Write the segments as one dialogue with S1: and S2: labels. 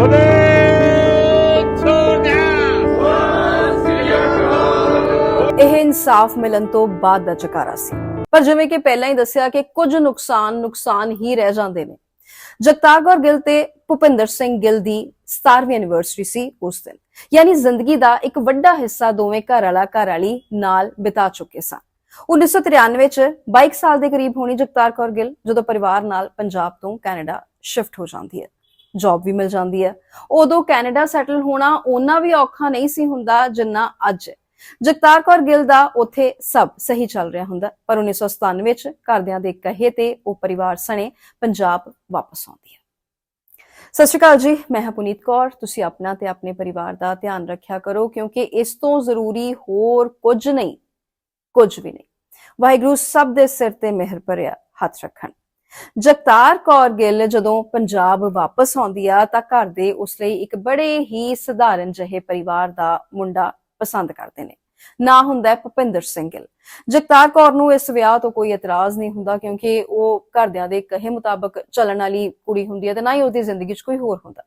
S1: ਬੋਲੇ
S2: ਇਹ ਇਨਸਾਫ ਮਿਲਣ ਤੋਂ ਬਾਅਦ ਦਾ ਚਕਾਰਾ ਸੀ। ਪਰ ਜਿਵੇਂ ਕਿ ਪਹਿਲਾਂ ਹੀ ਦੱਸਿਆ ਕਿ ਕੁਝ ਨੁਕਸਾਨ ਨੁਕਸਾਨ ਹੀ ਰਹਿ ਜਾਂਦੇ ਨੇ। ਜਗਤਾਰ ਕੌਰ ਗਿੱਲ ਤੇ ਭੁਪਿੰਦਰ ਸਿੰਘ ਗਿੱਲ ਦੀ 17ਵੀਂ ਐਨੀਵਰਸਰੀ ਸੀ ਉਸ ਦਿਨ। ਯਾਨੀ ਜ਼ਿੰਦਗੀ ਦਾ ਇੱਕ ਵੱਡਾ ਹਿੱਸਾ ਦੋਵੇਂ ਘਰ ਵਾਲਾ ਘਰ ਵਾਲੀ ਨਾਲ ਬਿਤਾ ਚੁੱਕੇ ਸਨ। 1993 ਚ 22 ਸਾਲ ਦੇ ਕਰੀਬ ਹੋਣੀ ਜਗਤਾਰ ਕੌਰ ਗਿੱਲ, ਜਦੋਂ ਪਰਿਵਾਰ ਨਾਲ ਪੰਜਾਬ ਤੋਂ ਕੈਨੇਡਾ ਸ਼ਿਫਟ ਹੋ ਜਾਂਦੀ ਹੈ। ਜੌਬ ਵੀ ਮਿਲ ਜਾਂਦੀ ਹੈ। ਉਦੋਂ ਕੈਨੇਡਾ ਸੈਟਲ ਹੋਣਾ ਉਹਨਾਂ ਵੀ ਔਖਾ ਨਹੀਂ ਸੀ ਹੁੰਦਾ ਜਿੰਨਾ ਅੱਜ ਹੈ। ਜਗਤਾਰ ਕੌਰ ਗਿੱਲ ਦਾ ਉੱਥੇ ਸਭ ਸਹੀ ਚੱਲ ਰਿਹਾ ਹੁੰਦਾ। ਪਰ 1997 ਵਿੱਚ ਘਰਦਿਆਂ ਦੇ ਕਹੇ ਤੇ ਉਹ ਪਰਿਵਾਰ ਸਣੇ, ਪੰਜਾਬ ਵਾਪਸ ਆਉਂਦੀ ਹੈ। ਸਤਿ ਸ਼੍ਰੀ ਅਕਾਲ ਜੀ, ਮੈਂ ਹਾਂ ਪੁਨੀਤ ਕੌਰ। ਤੁਸੀਂ ਆਪਣਾ ਤੇ ਆਪਣੇ ਪਰਿਵਾਰ ਦਾ ਧਿਆਨ ਰੱਖਿਆ ਕਰੋ ਕਿਉਂਕਿ ਇਸ ਤੋਂ ਜ਼ਰੂਰੀ ਹੋਰ ਕੁਝ ਨਹੀਂ, ਕੁਝ ਵੀ ਨਹੀਂ। ਵਾਹਿਗੁਰੂ ਸਭ ਦੇ ਸਿਰ ਤੇ ਮਿਹਰ ਭਰਿਆ, ਹੱਥ ਰੱਖਣ। ਜਗਤਾਰ ਕੌਰ ਗਿੱਲ ਜਦੋਂ ਪੰਜਾਬ ਵਾਪਸ ਆਉਂਦੀ ਆ ਤਾਂ ਘਰ ਦੇ ਉਸ ਲਈ ਇੱਕ ਬੜੇ ਹੀ ਸਧਾਰਨ ਜਿਹੇ ਪਰਿਵਾਰ ਦਾ ਮੁੰਡਾ ਪਸੰਦ ਕਰਦੇ ਨੇ। ਨਾ ਹੁੰਦਾ ਭੁਪਿੰਦਰ ਸਿੰਘ ਗਿੱਲ। ਜਗਤਾਰ ਕੌਰ ਨੂੰ ਇਸ ਵਿਆਹ ਤੋਂ ਕੋਈ ਇਤਰਾਜ਼ ਨਹੀਂ ਹੁੰਦਾ ਕਿਉਂਕਿ ਉਹ ਘਰਦਿਆਂ ਦੇ ਕਹੇ ਮੁਤਾਬਕ ਚੱਲਣ ਵਾਲੀ ਕੁੜੀ ਹੁੰਦੀ ਹੈ ਤੇ ਨਾ ਹੀ ਉਹਦੀ ਜ਼ਿੰਦਗੀ 'ਚ ਕੋਈ ਹੋਰ ਹੁੰਦਾ।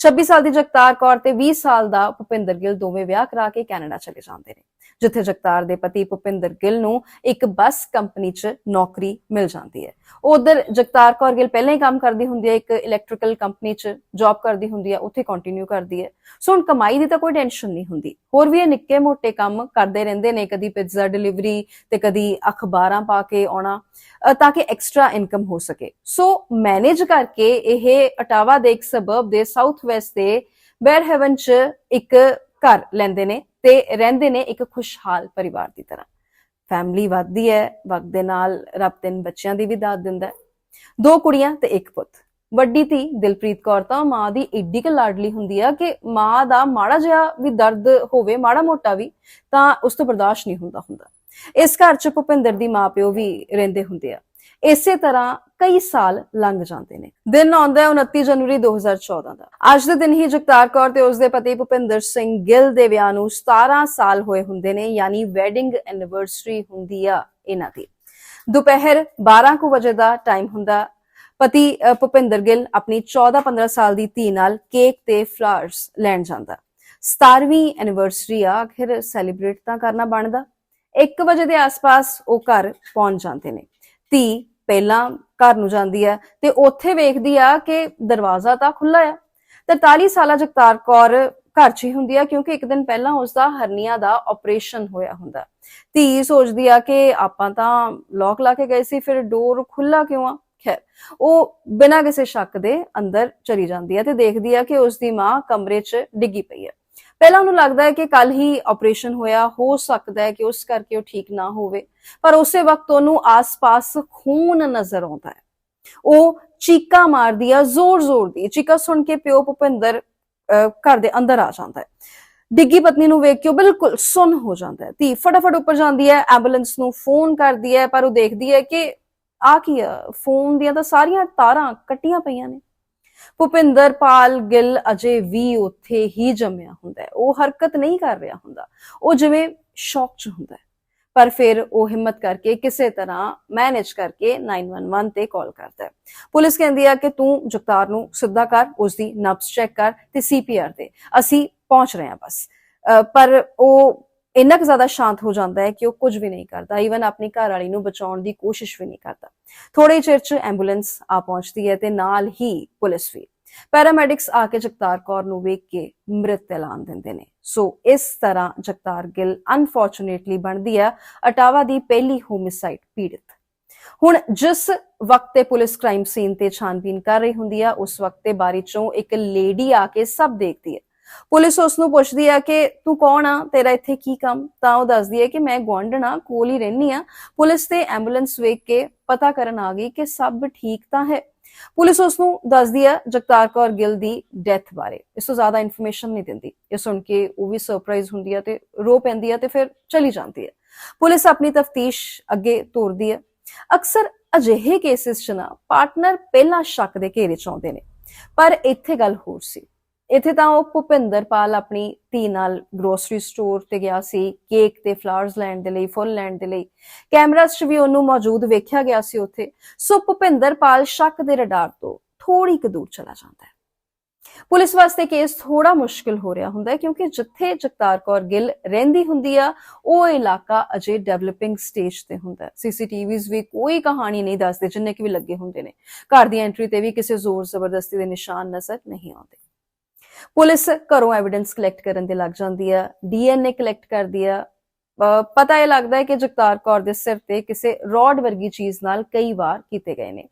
S2: 26 ਸਾਲ ਦੀ ਜਗਤਾਰ ਕੌਰ ਤੇ 20 ਸਾਲ ਦਾ ਭੁਪਿੰਦਰ ਗਿੱਲ ਦੋਵੇਂ ਵਿਆਹ ਕਰਾ ਕੇ ਕੈਨੇਡਾ ਚਲੇ ਜਾਂਦੇ ਨੇ। ਜਿੱਥੇ ਜਗਤਾਰ ਦੇ ਪਤੀ ਭੁਪਿੰਦਰ ਗਿੱਲ ਨੂੰ ਇੱਕ ਬੱਸ ਕੰਪਨੀ 'ਚ ਨੌਕਰੀ ਮਿਲ ਜਾਂਦੀ ਹੈ। ਉਧਰ ਜਗਤਾਰ ਕੌਰ ਗਿੱਲ ਪਹਿਲਾਂ ਹੀ ਕੰਮ ਕਰਦੀ ਹੁੰਦੀ ਹੈ, ਇੱਕ ਇਲੈਕਟ੍ਰੀਕਲ ਕੰਪਨੀ 'ਚ ਜੌਬ ਕਰਦੀ ਹੁੰਦੀ ਹੈ, ਉੱਥੇ ਕੰਟੀਨਿਊ ਕਰਦੀ ਹੈ। ਸੋ ਹੁਣ ਕਮਾਈ ਦੀ ਤਾਂ ਕੋਈ ਟੈਨਸ਼ਨ ਨਹੀਂ ਹੁੰਦੀ। ਹੋਰ ਵੀ ਇਹ ਨਿੱਕੇ ਮੋਟੇ ਕੰਮ ਕਰਦੇ ਰਹਿੰਦੇ ਨੇ, ਕਦੀ ਪਿਜ਼ਾ ਡਿਲੀਵਰੀ ਤੇ ਕਦੀ ਅਖਬਾਰਾਂ ਪਾ ਕੇ ਆਉਣਾ ਤਾਂ ਕਿ ਐਕਸਟਰਾ ਇਨਕਮ ਹੋ ਸਕੇ। ਸੋ ਮੈਨੇਜ ਕਰਕੇ ਇਹ ਅਟਾਵਾ ਦੇ ਇੱਕ ਸਬਰਬ ਦੇ ਸਾਊਥ ਵੈਸਟ ਦੇ ਬੈਰ ਹੈਵਨ 'ਚ ਇੱਕ ਘਰ ਲੈਂਦੇ ਨੇ। ਤੇ ਰਹਿੰਦੇ ਨੇ ਇੱਕ ਖੁਸ਼ਹਾਲ ਪਰਿਵਾਰ ਦੀ ਤਰ੍ਹਾਂ। ਫੈਮਿਲੀ ਵੱਧਦੀ ਹੈ, ਵਕਤ ਦੇ ਨਾਲ ਰੱਬ ਤਿੰਨ ਬੱਚਿਆਂ ਦੀ ਵੀ ਦਾਤ ਦਿੰਦਾ ਹੈ। ਦੋ ਕੁੜੀਆਂ ਤੇ ਇੱਕ ਪੁੱਤ। ਵੱਡੀ ਧੀ ਦਿਲਪ੍ਰੀਤ ਕੌਰ ਤਾਂ ਮਾਂ ਦੀ ਏਡੀ ਕੁ ਲਾਡਲੀ ਹੁੰਦੀ ਆ ਕਿ ਮਾਂ ਦਾ ਮਾੜਾ ਜਿਹਾ ਵੀ ਦਰਦ ਹੋਵੇ, ਮਾੜਾ ਮੋਟਾ ਵੀ, ਤਾਂ ਉਸ ਤੋਂ ਬਰਦਾਸ਼ਤ ਨਹੀਂ ਹੁੰਦਾ ਹੁੰਦਾ। ਇਸ ਘਰ 'ਚ ਭੁਪਿੰਦਰ ਦੀ ਮਾਂ ਪਿਓ ਵੀ ਰਹਿੰਦੇ ਹੁੰਦੇ ਆ। ਇਸੇ ਤਰ੍ਹਾਂ ਕਈ ਸਾਲ ਲੰਘ ਜਾਂਦੇ ਨੇ। ਦਿਨ ਆਉਂਦਾ ਹੈ 29 ਜਨਵਰੀ 2014 ਦਾ। ਅੱਜ ਦੇ ਦਿਨ ਹੀ ਜਗਤਾਰ ਕੌਰ ਤੇ ਉਸਦੇ ਪਤੀ ਭੁਪਿੰਦਰ ਸਿੰਘ ਗਿੱਲ ਦੇ ਵਿਆਹ ਨੂੰ 17 ਸਾਲ ਹੋਏ ਹੁੰਦੇ ਨੇ, ਯਾਨੀ ਵੈਡਿੰਗ ਐਨੀਵਰਸਰੀ ਹੁੰਦੀ ਆ ਇਹਨਾਂ ਦੀ। ਦੁਪਹਿਰ 12 ਕੁ ਵਜੇ ਦਾ ਟਾਈਮ ਹੁੰਦਾ। ਪਤੀ ਭੁਪਿੰਦਰ ਗਿੱਲ ਆਪਣੀ 14-15 ਸਾਲ ਦੀ ਧੀ ਨਾਲ ਕੇਕ ਤੇ ਫਲਾਵਰਸ ਲੈਣ ਜਾਂਦਾ। 17ਵੀਂ ਐਨੀਵਰਸਰੀ ਆ, ਆਖਿਰ ਸੈਲੀਬ੍ਰੇਟ ਤਾਂ ਕਰਨਾ ਬਣਦਾ। 1 ਵਜੇ ਦੇ ਆਸ-ਪਾਸ ਉਹ ਘਰ ਪਹੁੰਚ ਜਾਂਦੇ ਨੇ। ਧੀ ਪਹਿਲਾਂ ਘਰ ਨੂੰ ਜਾਂਦੀ ਹੈ ਤੇ ਉੱਥੇ ਵੇਖਦੀ ਆ ਕਿ ਦਰਵਾਜ਼ਾ ਤਾਂ ਖੁੱਲਾ ਆ। 43 ਸਾਲਾ ਜਗਤਾਰ ਕੌਰ ਘਰ 'ਚ ਹੀ ਹੁੰਦੀ ਆ ਕਿਉਂਕਿ ਇੱਕ ਦਿਨ ਪਹਿਲਾਂ ਉਸ ਦਾ ਹਰਨੀਆ ਦਾ ਆਪਰੇਸ਼ਨ ਹੋਇਆ ਹੁੰਦਾ। ਧੀ ਸੋਚਦੀ ਆ ਕਿ ਆਪਾਂ ਤਾਂ ਲੋਕ ਲਾ ਕੇ ਗਏ ਸੀ, ਫਿਰ ਡੋਰ ਖੁੱਲਾ ਕਿਉਂ ਆ? ਖੈਰ, ਉਹ ਬਿਨਾਂ ਕਿਸੇ ਸ਼ੱਕ ਦੇ ਅੰਦਰ ਚਲੀ ਜਾਂਦੀ ਹੈ ਤੇ ਦੇਖਦੀ ਆ ਕਿ ਉਸ ਦੀ ਮਾਂ ਕਮਰੇ 'ਚ ਡਿੱਗੀ ਪਈ ਹੈ ਪਹਿਲਾਂ ਉਹਨੂੰ ਲੱਗਦਾ ਹੈ ਕਿ ਕੱਲ ਹੀ ਆਪਰੇਸ਼ਨ ਹੋਇਆ ਹੋ ਸਕਦਾ ਹੈ ਕਿ ਉਸ ਕਰਕੇ ਉਹ ਠੀਕ ਨਾ ਹੋਵੇ। ਪਰ ਉਸੇ ਵਕਤ ਉਹਨੂੰ ਆਸ-ਪਾਸ ਖੂਨ ਨਜ਼ਰ ਆਉਂਦਾ ਹੈ। ਉਹ ਚੀਕਾ ਮਾਰਦੀ ਆ ਜ਼ੋਰ-ਜ਼ੋਰ ਦੀ ਚੀਕਾ ਸੁਣ ਕੇ ਪਿਓ ਭੁਪਿੰਦਰ ਅਹ, ਘਰ ਦੇ ਅੰਦਰ ਆ ਜਾਂਦਾ ਹੈ। ਡਿੱਗੀ ਪਤਨੀ ਨੂੰ ਵੇਖ ਕੇ ਉਹ ਬਿਲਕੁਲ ਸੁੰਨ ਹੋ ਜਾਂਦਾ ਹੈ। ਧੀ ਫਟਾਫਟ ਉੱਪਰ ਜਾਂਦੀ ਹੈ ਐਂਬੂਲੈਂਸ ਨੂੰ ਫੋਨ ਕਰਦੀ ਹੈ ਪਰ ਉਹ ਦੇਖਦੀ ਹੈ ਕਿ ਆ ਕੀ ਆ ਫੋਨ ਦੀਆਂ ਤਾਂ ਸਾਰੀਆਂ ਤਾਰਾਂ ਕੱਟੀਆਂ ਪਈਆਂ ਨੇ। ਭੁਪਿੰਦਰ ਗਿੱਲ ਅਜੇ ਵੀ ਉੱਥੇ ਹੀ ਜੰਮਿਆ ਹੁੰਦਾ ਹੈ। ਉਹ ਹਰਕਤ ਨਹੀਂ ਕਰ ਰਿਹਾ ਹੁੰਦਾ। ਉਹ ਜਿਵੇਂ ਸ਼ੌਕ 'ਚ ਹੁੰਦਾ ਹੈ। ਪਰ ਫਿਰ ਉਹ ਹਿੰਮਤ ਕਰਕੇ ਕਿਸੇ ਤਰ੍ਹਾਂ ਮੈਨੇਜ ਕਰਕੇ 911 ਤੇ ਕਾਲ ਕਰਦਾ ਹੈ। ਪੁਲਿਸ ਕਹਿੰਦੀ ਆ ਕਿ ਤੂੰ ਜਗਤਾਰ ਨੂੰ ਸਿੱਧਾ ਕਰ ਉਸ ਦੀ ਨਬਜ਼ ਚੈੱਕ ਕਰ ਤੇ ਸੀਪੀਆਰ ਦੇ ਅਸੀਂ ਪਹੁੰਚ ਰਹੇ ਹਾਂ ਬਸ। ਅਹ ਪਰ ਉਹ ਇੰਨਾ ਕੁ ਜ਼ਿਆਦਾ ਸ਼ਾਂਤ ਹੋ ਜਾਂਦਾ ਹੈ ਕਿ ਉਹ ਕੁਝ ਵੀ ਨਹੀਂ ਕਰਦਾ ਈਵਨ ਆਪਣੀ ਘਰ ਵਾਲੀ ਨੂੰ ਬਚਾਉਣ ਦੀ ਕੋਸ਼ਿਸ਼ ਵੀ ਨਹੀਂ ਕਰਦਾ। ਥੋੜੇ ਚਿਰ ਚ ਐਂਬੂਲੈਂਸ ਆ ਪਹੁੰਚਦੀ ਹੈ ਤੇ ਨਾਲ ਹੀ ਪੁਲਿਸ ਵੀ। ਪੈਰਾਮੈਡਿਕਸ ਆ ਕੇ ਜਗਤਾਰ ਕੌਰ ਨੂੰ ਵੇਖ ਕੇ ਮ੍ਰਿਤ ਐਲਾਨ ਦਿੰਦੇ ਨੇ। ਸੋ ਇਸ ਤਰ੍ਹਾਂ ਜਗਤਾਰ ਗਿੱਲ ਅਨਫੋਰਚੂਨੇਟਲੀ ਬਣਦੀ ਹੈ, ਅਟਾਵਾ ਦੀ ਪਹਿਲੀ ਹੋਮਿਸਾਈਡ ਪੀੜਤ। ਹੁਣ ਜਿਸ ਵਕਤ ਤੇ ਪੁਲਿਸ ਕ੍ਰਾਈਮ ਸੀਨ ਤੇ ਛਾਨਬੀਨ ਕਰ ਰਹੀ ਹੁੰਦੀ ਆ, ਉਸ ਵਕਤ ਤੇ ਬਾਰੀ ਚੋਂ ਇੱਕ ਲੇਡੀ ਆ ਕੇ ਸਭ ਦੇਖਦੀ ਹੈ। ਪੁਲਿਸ ਉਸ ਨੂੰ ਪੁੱਛਦੀ ਆ ਕਿ ਤੂੰ ਕੌਣ ਆ? ਤੇਰਾ ਇੱਥੇ ਕੀ ਕੰਮ? ਤਾਂ ਉਹ ਦੱਸਦੀ ਹੈ ਕਿ ਮੈਂ ਗੁਆਂਢਣਾ ਕੋਲ ਹੀ ਰਹਿਨੀ ਆ। ਪੁਲਿਸ ਤੇ ਐਂਬੂਲੈਂਸ ਵੇਖ ਕੇ ਪਤਾ ਕਰਨ ਆ ਗਈ ਕਿ ਸਭ ਠੀਕ ਤਾਂ ਹੈ। ਪੁਲਿਸ ਉਸ ਨੂੰ ਦੱਸਦੀ ਹੈ ਜਗਤਾਰ ਕੌਰ ਗਿੱਲ ਦੀ ਡੈਥ ਬਾਰੇ। ਇਸ ਤੋਂ ਜ਼ਿਆਦਾ ਇਨਫੋਰਮੇਸ਼ਨ ਨਹੀਂ ਦਿੰਦੀ। ਇਹ ਸੁਣ ਕੇ ਉਹ ਵੀ ਸਰਪ੍ਰਾਈਜ਼ ਹੁੰਦੀ ਹੈ ਤੇ ਰੋ ਪੈਂਦੀ ਹੈ ਤੇ ਫਿਰ ਚਲੀ ਜਾਂਦੀ ਹੈ ਪੁਲਿਸ ਆਪਣੀ ਤਫਤੀਸ਼ ਅੱਗੇ ਤੋਰਦੀ ਹੈ ਅਕਸਰ ਅਜਿਹੇ ਕੇਸਿਸ 'ਚ ਨਾ ਪਾਰਟਨਰ ਪਹਿਲਾਂ ਸ਼ੱਕ ਦੇ ਘੇਰੇ 'ਚ ਆਉਂਦੇ ਨੇ। ਪਰ ਇੱਥੇ ਗੱਲ ਹੋਰ ਸੀ। ਇੱਥੇ ਤਾਂ ਉਹ ਭੁਪਿੰਦਰ ਪਾਲ ਆਪਣੀ ਧੀ ਨਾਲ ਗਰੋਸਰੀ ਸਟੋਰ ਤੇ ਗਿਆ ਸੀ ਕੇਕ ਤੇ ਫਲਾਵਰਸ ਲੈਣ ਦੇ ਲਈ, ਫੁੱਲ ਲੈਣ ਦੇ ਲਈ। ਕੈਮਰਾਸ 'ਚ ਵੀ ਉਹਨੂੰ ਮੌਜੂਦ ਵੇਖਿਆ ਗਿਆ ਸੀ ਉੱਥੇ। ਸੋ ਭੁਪਿੰਦਰ ਪਾਲ ਸ਼ੱਕ ਦੇ ਰਡਾਰ ਤੋਂ ਥੋੜੀ ਕੁ ਦੂਰ ਚਲਾ ਜਾਂਦਾ ਹੈ। ਪੁਲਿਸ ਵਾਸਤੇ ਕੇਸ ਥੋੜਾ ਮੁਸ਼ਕਿਲ ਹੋ ਰਿਹਾ ਹੁੰਦਾ ਹੈ ਕਿਉਂਕਿ ਜਿੱਥੇ ਜਗਤਾਰ ਕੌਰ ਗਿੱਲ ਰਹਿੰਦੀ ਹੁੰਦੀ ਆ, ਉਹ ਇਲਾਕਾ ਅਜੇ ਡਿਵੈਲਪਿੰਗ ਸਟੇਜ ਤੇ ਹੁੰਦਾ ਹੈ। ਸੀਸੀਟੀਵੀਜ਼ ਵੀ ਕੋਈ ਕਹਾਣੀ ਨਹੀਂ ਦੱਸਦੇ, ਜਿੰਨੇ ਕਿ ਵੀ ਲੱਗੇ ਹੁੰਦੇ ਨੇ। ਘਰ ਦੀ ਐਂਟਰੀ ਤੇ ਵੀ ਕਿਸੇ ਜ਼ੋਰ ਜ਼ਬਰਦਸਤੀ ਦੇ ਨਿਸ਼ਾਨ ਨਜ਼ਰ ਨਹੀਂ ਆਉਂਦੇ। ਪੁਲਿਸ ਘਰੋਂ ਐਵੀਡੈਂਸ ਕਲੈਕਟ ਕਰਨ ਦੇ ਲੱਗ ਜਾਂਦੀ ਆ ਡੀਐਨਏ ਕਲੈਕਟ ਕਰਦੀ ਆ। ਅਹ ਪਤਾ ਇਹ ਲੱਗਦਾ ਹੈ ਕਿ ਜਗਤਾਰ ਕੌਰ ਦੇ ਸਿਰ ਤੇ ਕਿਸੇ ਰੋਡ ਵਰਗੀ ਚੀਜ਼ ਨਾਲ ਕਈ ਵਾਰ ਕੀਤੇ ਗਏ ਨੇ।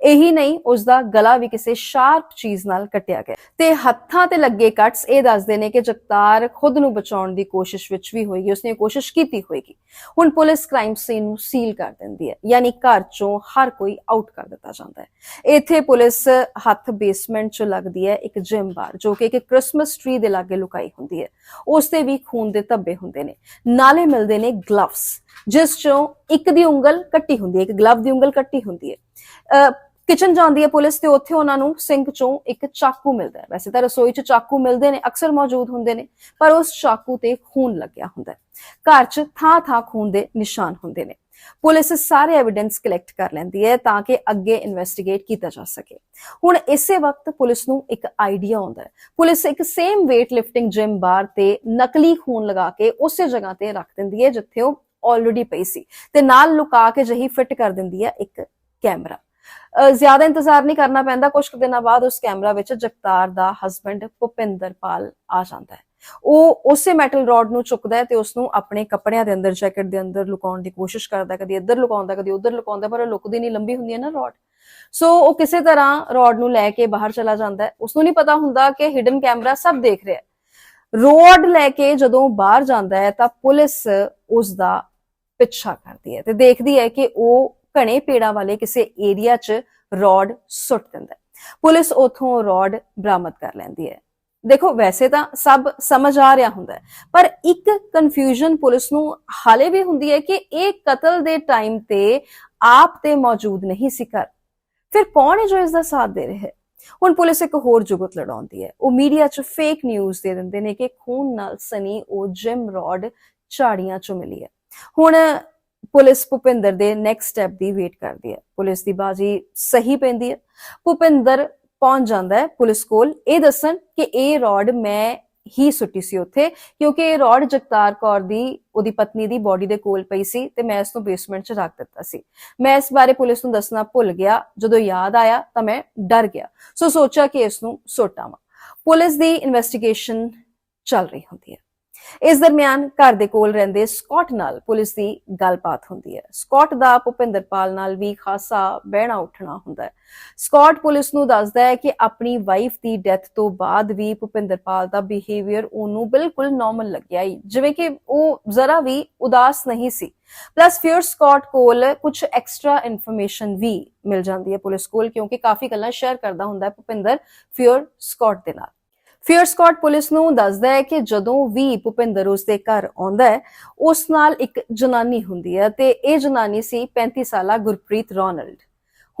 S2: ਇਹੀ ਨਹੀਂ ਉਸ ਦਾ ਗਲਾ ਵੀ ਕਿਸੇ ਸ਼ਾਰਪ ਚੀਜ਼ ਨਾਲ ਕੱਟਿਆ ਗਿਆ। ਤੇ ਹੱਥਾਂ ਤੇ ਲੱਗੇ ਕੱਟਸ ਇਹ ਦੱਸਦੇ ਨੇ ਕਿ ਜਗਤਾਰ ਖੁਦ ਨੂੰ ਬਚਾਉਣ ਦੀ ਕੋਸ਼ਿਸ਼ ਵਿੱਚ ਵੀ ਹੋਏਗੀ, ਉਸਨੇ ਕੋਸ਼ਿਸ਼ ਕੀਤੀ ਹੋਏਗੀ। ਹੁਣ ਪੁਲਿਸ ਕ੍ਰਾਈਮ ਸੀਨ ਨੂੰ ਸੀਲ ਕਰ ਦਿੰਦੀ ਹੈ, ਯਾਨੀ ਘਰ ਚੋਂ ਹਰ ਕੋਈ ਆਊਟ ਕਰ ਦਿੱਤਾ ਜਾਂਦਾ ਹੈ। ਇੱਥੇ ਪੁਲਿਸ ਹੱਥ ਬੇਸਮੈਂਟ 'ਚ ਲੱਗਦੀ ਹੈ, ਇੱਕ ਜਿਮ ਬਾਰ ਜੋ ਕਿ ਇੱਕ ਕ੍ਰਿਸਮਸ ਟ੍ਰੀ ਦੇ ਲਾਗੇ ਲੁਕਾਈ ਹੁੰਦੀ ਹੈ। ਉਸ ਤੇ ਵੀ ਖੂਨ ਦੇ ਧੱਬੇ ਹੁੰਦੇ ਨੇ। ਨਾਲੇ ਮਿਲਦੇ ਨੇ ਗਲਵਸ ਜਿਸ ਚੋਂ ਇੱਕ ਦੀ ਉਂਗਲ ਕੱਟੀ ਹੁੰਦੀ ਹੈ, ਇੱਕ ਗਲਵ ਦੀ ਉਂਗਲ ਕੱਟੀ ਹੁੰਦੀ ਹੈ। ਕਿਚਨ ਜਾਂਦੀ ਹੈ ਪੁਲਿਸ ਤੇ ਉੱਥੇ ਉਹਨਾਂ ਨੂੰ ਸਿੰਕ ਚੋਂ ਇੱਕ ਚਾਕੂ ਮਿਲਦਾ ਹੈ। ਵੈਸੇ ਤਾਂ ਰਸੋਈ 'ਚ ਚਾਕੂ ਮਿਲਦੇ ਨੇ, ਅਕਸਰ ਮੌਜੂਦ ਹੁੰਦੇ ਨੇ, ਪਰ ਉਸ ਚਾਕੂ ਤੇ ਖੂਨ ਲੱਗਿਆ ਹੁੰਦਾ ਹੈ। ਘਰ 'ਚ ਥਾਂ-ਥਾਂ ਖੂਨ ਦੇ ਨਿਸ਼ਾਨ ਹੁੰਦੇ ਨੇ। ਪੁਲਿਸ ਸਾਰੇ ਐਵੀਡੈਂਸ ਕਲੈਕਟ ਕਰ ਲੈਂਦੀ ਹੈ ਤਾਂ ਕਿ ਅੱਗੇ ਇਨਵੈਸਟੀਗੇਟ ਕੀਤਾ ਜਾ ਸਕੇ। ਹੁਣ ਇਸੇ ਵਕਤ ਪੁਲਿਸ ਨੂੰ ਇੱਕ ਆਈਡੀਆ ਆਉਂਦਾ ਹੈ। ਪੁਲਿਸ ਇੱਕ same weight lifting gym bar ਤੇ ਨਕਲੀ ਖੂਨ ਲਗਾ ਕੇ ਉਸੇ ਜਗ੍ਹਾ ਤੇ ਰੱਖ ਦਿੰਦੀ ਹੈ, ਜਿੱਥੇ ਉਹ ਆਲਰੇਡੀ ਪਈ ਸੀ। ਤੇ ਨਾਲ ਲੁਕਾ ਕੇ ਜਹੀ ਫਿੱਟ ਕਰ ਦਿੰਦੀ ਹੈ ਇੱਕ ਕੈਮਰਾ ਜ਼ਿਆਦਾ ਇੰਤਜ਼ਾਰ ਨਹੀਂ ਕਰਨਾ ਪੈਂਦਾ ਕੁਝ ਕੁ ਦਿਨਾਂ ਬਾਅਦ ਉਸ ਕੈਮਰਾ ਵਿੱਚ ਜਗਤਾਰ ਦਾ ਹਸਬੰਡ ਭੁਪਿੰਦਰਪਾਲ ਆ ਜਾਂਦਾ ਹੈ। ਉਹ ਉਸੇ ਮੈਟਲ ਰੋਡ ਨੂੰ ਚੁੱਕਦਾ ਹੈ ਤੇ ਉਸ ਨੂੰ ਆਪਣੇ ਕੱਪੜਿਆਂ ਦੇ ਅੰਦਰ ਜੈਕਟ ਦੇ ਅੰਦਰ ਲੁਕਾਉਣ ਦੀ ਕੋਸ਼ਿਸ਼ ਕਰਦਾ ਕਦੀ ਇੱਧਰ ਲੁਕਾਉਂਦਾ, ਕਦੀ ਉੱਧਰ ਲੁਕਾਉਂਦਾ ਪਰ ਉਹ ਲੁਕਦੀ ਨਹੀਂ, ਲੰਬੀ ਹੁੰਦੀ ਹੈ ਨਾ ਰੋਡ ਸੋ ਉਹ ਕਿਸੇ ਤਰ੍ਹਾਂ ਰੋਡ ਨੂੰ ਲੈ ਕੇ ਬਾਹਰ ਚਲਾ ਜਾਂਦਾ ਹੈ। ਉਸ ਨੂੰ ਨਹੀਂ ਪਤਾ ਹੁੰਦਾ ਕਿ ਹਿਡਨ ਕੈਮਰਾ ਸਭ ਦੇਖ ਰਿਹਾ ਹੈ। ਰੋਡ ਲੈ ਕੇ ਜਦੋਂ ਬਾਹਰ ਜਾਂਦਾ ਹੈ ਤਾਂ ਪੁਲਿਸ ਉਸ ਦਾ ਪਿੱਛਾ ਕਰਦੀ ਹੈ ਤੇ ਦੇਖਦੀ ਹੈ ਕਿ ਉਹ ਘਣੇ ਪੇੜਾਂ ਵਾਲੇ ਕਿਸੇ ਏਰੀਆ 'ਚ ਰੋਡ ਸੁੱਟ ਦਿੰਦਾ ਹੈ। ਪੁਲਿਸ ਉਥੋਂ ਰੋਡ ਬਰਾਮਦ ਕਰ ਲੈਂਦੀ ਹੈ। ਦੇਖੋ, ਵੈਸੇ ਤਾਂ ਸਭ ਸਮਝ ਆ ਰਿਹਾ ਹੁੰਦਾ ਪਰ ਇੱਕ ਕਨਫਿਊਜ਼ਨ ਪੁਲਿਸ ਨੂੰ ਹਾਲੇ ਵੀ ਹੁੰਦੀ ਹੈ ਕਿ ਇਹ ਕਤਲ ਦੇ ਟਾਈਮ ਤੇ ਆਪ ਤੇ ਮੌਜੂਦ ਨਹੀਂ ਸੀ ਕਰ ਫਿਰ ਕੌਣ ਹੈ ਜੋ ਇਸ ਦਾ ਸਾਥ ਦੇ ਰਿਹਾ ਹੈ? ਹੁਣ ਪੁਲਿਸ ਇੱਕ ਹੋਰ ਜੁਗਤ ਲੜਾਉਂਦੀ ਹੈ। ਉਹ ਮੀਡੀਆ 'ਚ ਫੇਕ ਨਿਊਜ਼ ਦੇ ਦਿੰਦੇ ਨੇ ਕਿ ਖੂਨ ਨਾਲ ਸਨੀ ਉਹ ਜਿਮ ਰੋਡ ਝਾੜੀਆਂ 'ਚੋਂ ਮਿਲੀ ਹੈ। ਹੁਣ ਪੁਲਿਸ ਭੁਪਿੰਦਰ ਦੇ ਨੈਕਸਟ ਸਟੈਪ ਦੀ ਵੇਟ ਕਰਦੀ ਹੈ। ਪੁਲਿਸ ਦੀ ਬਾਜੀ ਸਹੀ ਪੈਂਦੀ ਹੈ। ਭੁਪਿੰਦਰ ਪਹੁੰਚ ਜਾਂਦਾ ਹੈ ਪੁਲਿਸ ਕੋਲ। ਇਹ ਦੱਸਣ ਕਿ ਇਹ ਰੋਡ ਮੈਂ ਹੀ ਸੁੱਟੀ ਸੀ ਉੱਥੇ, ਕਿਉਂਕਿ ਇਹ ਰੋਡ ਜਗਤਾਰ ਕੌਰ ਦੀ, ਉਹਦੀ ਪਤਨੀ ਦੀ ਬਾਡੀ ਦੇ ਕੋਲ ਪਈ ਸੀ ਤੇ ਮੈਂ ਇਸ ਨੂੰ ਬੇਸਮੈਂਟ 'ਚ ਰੱਖ ਦਿੱਤਾ ਸੀ। ਮੈਂ ਇਸ ਬਾਰੇ ਪੁਲਿਸ ਨੂੰ ਦੱਸਣਾ ਭੁੱਲ ਗਿਆ। ਜਦੋਂ ਯਾਦ ਆਇਆ ਤਾਂ ਮੈਂ ਡਰ ਗਿਆ। ਸੋ ਸੋਚਿਆ ਕਿ ਇਸ ਨੂੰ ਸੁੱਟਾਵਾਂ ਪੁਲਿਸ ਦੀ ਇਨਵੈਸਟੀਗੇਸ਼ਨ ਚੱਲ ਰਹੀ ਹੁੰਦੀ ਹੈ। ਇਸ ਦਰਮਿਆਨ ਘਰ ਦੇ ਕੋਲ ਰਹਿੰਦੇ ਸਕਾਟ ਨਾਲ ਪੁਲਿਸ ਦੀ ਗੱਲਬਾਤ ਹੁੰਦੀ ਹੈ। ਸਕਾਟ ਦਾ ਭੁਪਿੰਦਰਪਾਲ ਨਾਲ ਵੀ ਖਾਸਾ ਬਹਿਣਾ ਉੱਠਣਾ ਹੁੰਦਾ ਹੈ। ਸਕਾਟ ਪੁਲਿਸ ਨੂੰ ਦੱਸਦਾ ਹੈ ਕਿ ਆਪਣੀ ਵਾਈਫ ਦੀ ਡੈਥ ਤੋਂ ਬਾਅਦ ਵੀ ਭੁਪਿੰਦਰਪਾਲ ਦਾ ਬਿਹੇਵੀਅਰ ਉਹਨੂੰ ਬਿਲਕੁਲ ਨਾਰਮਲ ਲੱਗਿਆ ਹੀ, ਜਿਵੇਂ ਕਿ ਉਹ ਜ਼ਰਾ ਵੀ ਉਦਾਸ ਨਹੀਂ ਸੀ। ਪਲੱਸ ਫਿਰ ਸਕਾਟ ਕੋਲ ਕੁਝ ਐਕਸਟਰਾ ਇਨਫੋਰਮੇਸ਼ਨ ਵੀ ਮਿਲ ਜਾਂਦੀ ਹੈ ਪੁਲਿਸ ਕੋਲ, ਕਿਉਂਕਿ ਕਾਫੀ ਗੱਲਾਂ ਸ਼ੇਅਰ ਕਰਦਾ ਹੁੰਦਾ ਹੈ ਭੁਪਿੰਦਰ ਫਿਰ ਸਕਾਟ ਦੇ ਨਾਲ। ਫਿਰ ਸਕਾਟ ਪੁਲਿਸ ਨੂੰ ਦੱਸਦਾ ਹੈ ਕਿ ਜਦੋਂ ਵੀ ਭੁਪਿੰਦਰ ਉਸ ਦੇ ਘਰ ਆਉਂਦਾ ਹੈ, ਉਸ ਨਾਲ ਇੱਕ ਜਨਾਨੀ ਹੁੰਦੀ ਹੈ ਤੇ ਇਹ ਜਨਾਨੀ ਸੀ 35 ਸਾਲਾ ਗੁਰਪ੍ਰੀਤ ਰੋਨਲਡ।